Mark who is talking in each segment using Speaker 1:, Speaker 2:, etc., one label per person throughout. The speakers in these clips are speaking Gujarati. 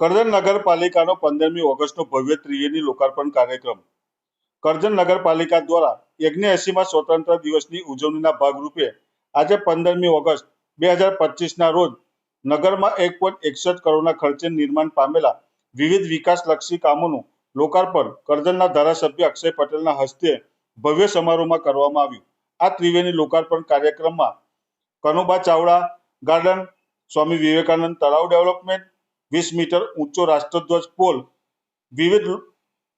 Speaker 1: કરજણ નગરપાલિકાનો પંદરમી ઓગસ્ટનો ભવ્ય ત્રિવેદી લોકાર્પણ કાર્યક્રમ. કરજણ નગરપાલિકા દ્વારા યજ્ઞએસીમાં સ્વતંત્ર દિવસની ઉજવણીના ભાગરૂપે આજે પંદરમી ઓગસ્ટ બે હજાર પચીસના રોજ નગરમાં એક પોઈન્ટ એકસઠ કરોડના ખર્ચે નિર્માણ પામેલા વિવિધ વિકાસલક્ષી કામોનું લોકાર્પણ કરજણના ધારાસભ્ય અક્ષય પટેલના હસ્તે ભવ્ય સમારોહમાં કરવામાં આવ્યું. આ ત્રિવેદી લોકાર્પણ કાર્યક્રમમાં કનુબા ચાવડા, ગાર્ડન સ્વામી વિવેકાનંદ તળાવ ડેવલપમેન્ટ વીસ મીટર ઊંચો રાષ્ટ્રધ્વજ પોલ વિવિધ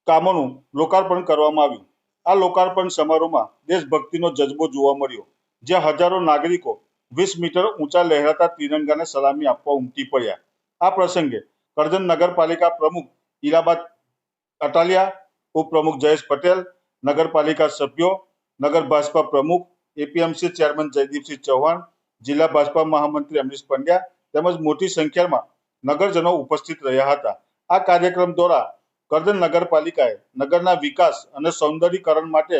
Speaker 1: કામોનું લોકાર્પણ કરવામાં આવ્યું. આ લોકાર્પણ સમારોહમાં દેશભક્તિનો જજ્બો જોવા મળ્યો, જ્યાં હજારો નાગરિકો વીસ મીટર ઊંચા લહેરાતા તિરંગાને સલામી આપવા ઉમટી પડ્યા. આ પ્રસંગે કરજણ નગરપાલિકા પ્રમુખ ઈરાબાદ અટાલિયા, ઉપપ્રમુખ જયેશ પટેલ, નગરપાલિકા સભ્યો, નગર ભાજપા પ્રમુખ, એપીએમસી ચેરમેન જયદીપસિંહ ચૌહાણ, જિલ્લા ભાજપા મહામંત્રી અમરીશ પંડ્યા તેમજ મોટી સંખ્યામાં નગરજનો ઉપસ્થિત રહ્યા હતા. આ કાર્યક્રમ દ્વારા કરજણ નગરપાલિકાએ નગરના વિકાસ અને સૌંદર્યીકરણ માટે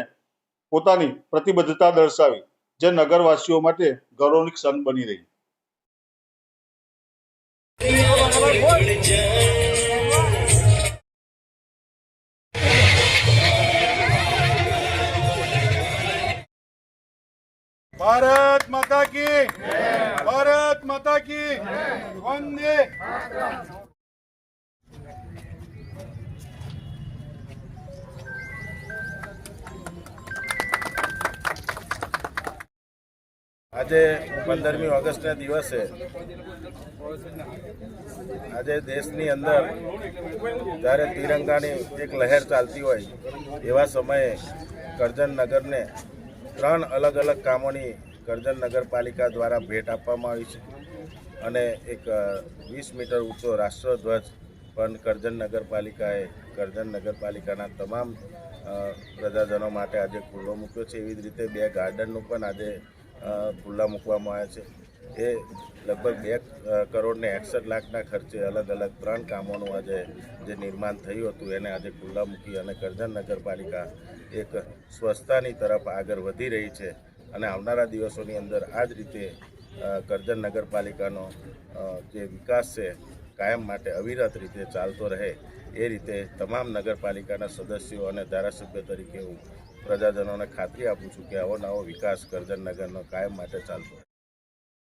Speaker 1: પોતાની પ્રતિબદ્ધતા દર્શાવી, જે નગરવાસીઓ માટે ગૌરવની ક્ષણ બની રહી.
Speaker 2: ભારત માતા કી ભારત માતા કી વંદે
Speaker 3: આજે પંદરમી ઓગસ્ટના દિવસે આજે દેશની અંદર જ્યારે તિરંગાની એક લહેર ચાલતી હોય એવા સમયે કરજણ નગરને ત્રણ અલગ અલગ કામોની કરજણ નગરપાલિકા દ્વારા ભેટ આપવામાં આવી છે અને એક વીસ મીટર ઊંચો રાષ્ટ્રધ્વજ પણ કરજણ નગરપાલિકાએ કરજણ નગરપાલિકાના તમામ પ્રજાજનો માટે આજે ખુલ્લો મૂક્યો છે. એવી જ રીતે બે ગાર્ડનનું પણ આજે ખુલ્લા મૂકવામાં આવ્યા છે. એ લગભગ બે કરોડને એકસઠ લાખના ખર્ચે અલગ અલગ ત્રણ કામોનું આજે જે નિર્માણ થયું હતું, એને આજે ખુલ્લા મૂકી અને કરજણ નગરપાલિકા એક સ્વચ્છતાની તરફ આગળ વધી રહી છે. અને આવનારા દિવસોની અંદર આ જ રીતે કરજણ નગરપાલિકાનો જે વિકાસ છે, કાયમ માટે અવિરત રીતે ચાલતો રહે, એ રીતે તમામ નગરપાલિકાના સદસ્યો અને ધારાસભ્ય તરીકે હું પ્રજાજનોને ખાતરી આપું છું કે આવો નવો વિકાસ કરજણ નગરનો કાયમ માટે ચાલતો